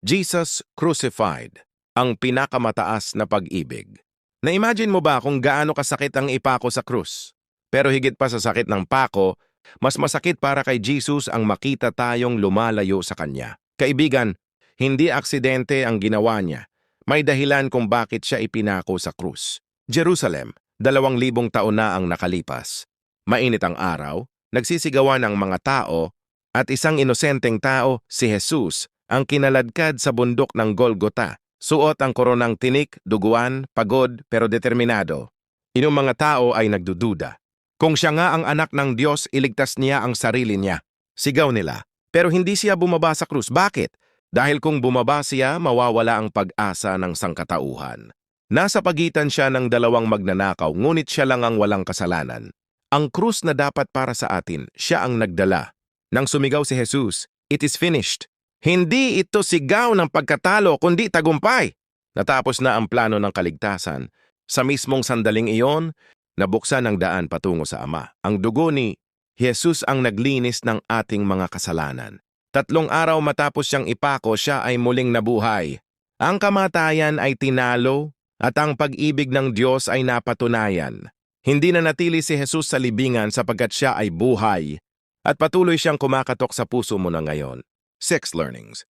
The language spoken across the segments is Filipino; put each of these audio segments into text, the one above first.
Jesus Crucified, ang pinakamataas na pag-ibig. Na-imagine mo ba kung gaano kasakit ang ipako sa krus? Pero higit pa sa sakit ng pako, mas masakit para kay Jesus ang makita tayong lumalayo sa Kanya. Kaibigan, hindi aksidente ang ginawa niya. May dahilan kung bakit siya ipinako sa krus. Jerusalem, dalawang libong taon na ang nakalipas. Mainit ang araw, nagsisigawan ang mga tao, at isang inosenteng tao, si Jesus, ang kinaladkad sa bundok ng Golgota. Suot ang koronang tinik, duguan, pagod, pero determinado. Inong mga tao ay nagdududa. Kung siya nga ang anak ng Diyos, iligtas niya ang sarili niya. Sigaw nila. Pero hindi siya bumaba sa krus. Bakit? Dahil kung bumaba siya, mawawala ang pag-asa ng sangkatauhan. Nasa pagitan siya ng dalawang magnanakaw, ngunit siya lang ang walang kasalanan. Ang krus na dapat para sa atin, siya ang nagdala. Nang sumigaw si Jesus, It is finished. Hindi ito sigaw ng pagkatalo, kundi tagumpay. Natapos na ang plano ng kaligtasan. Sa mismong sandaling iyon, nabuksan ang daan patungo sa Ama. Ang dugo ni Jesus ang naglinis ng ating mga kasalanan. Tatlong araw matapos siyang ipako, siya ay muling nabuhay. Ang kamatayan ay tinalo at ang pag-ibig ng Diyos ay napatunayan. Hindi na natili si Jesus sa libingan sapagkat siya ay buhay at patuloy siyang kumakatok sa puso mo na ngayon. Six learnings.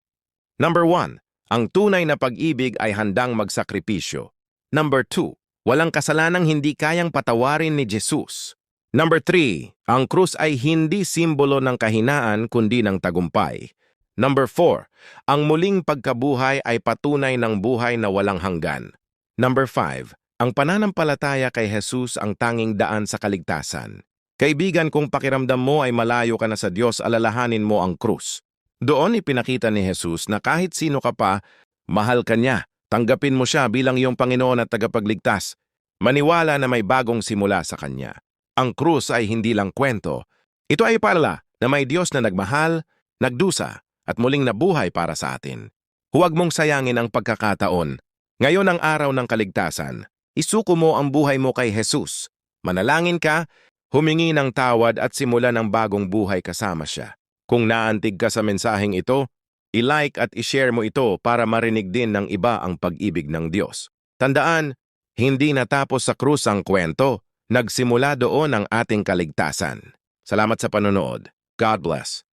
Number one, ang tunay na pag-ibig ay handang magsakripisyo. Number two, walang kasalanang hindi kayang patawarin ni Jesus. Number three, ang krus ay hindi simbolo ng kahinaan kundi ng tagumpay. Number four, ang muling pagkabuhay ay patunay ng buhay na walang hanggan. Number five, ang pananampalataya kay Jesus ang tanging daan sa kaligtasan. Kaibigan, kung pakiramdam mo ay malayo ka na sa Diyos, alalahanin mo ang krus. Doon ipinakita ni Jesus na kahit sino ka pa, mahal ka niya. Tanggapin mo siya bilang iyong Panginoon at tagapagligtas. Maniwala na may bagong simula sa Kanya. Ang krus ay hindi lang kwento. Ito ay pala na may Diyos na nagmahal, nagdusa, at muling nabuhay para sa atin. Huwag mong sayangin ang pagkakataon. Ngayon ang araw ng kaligtasan. Isuko mo ang buhay mo kay Jesus. Manalangin ka, humingi ng tawad at simulan ng bagong buhay kasama siya. Kung naantig ka sa mensaheng ito, i-like at i-share mo ito para marinig din ng iba ang pag-ibig ng Diyos. Tandaan, hindi natapos sa krus ang kwento, nagsimula doon ang ating kaligtasan. Salamat sa panonood. God bless.